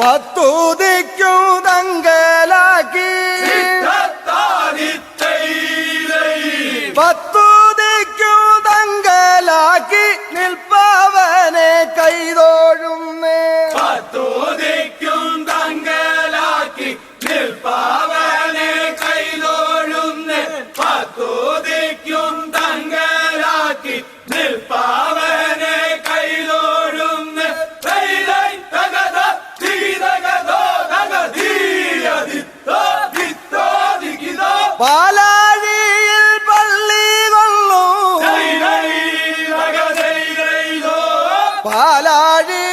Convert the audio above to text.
പത്തുതിക്കും തങ്കലാക്കി പത്തുതിക്കും തങ്കലാക്കി നിൽപ്പവനെ കൈതോഴുന്നേ. പത്തുതിക്കും തങ്കലാക്കി നിൽപ്പവനെ കൈതോഴുന്നേ. പത്തുതിക്കും തങ്കലാക്കി നിൽപ്പ പാലാഴിയിൽ പള്ളി കൊള്ളു പാലാഴി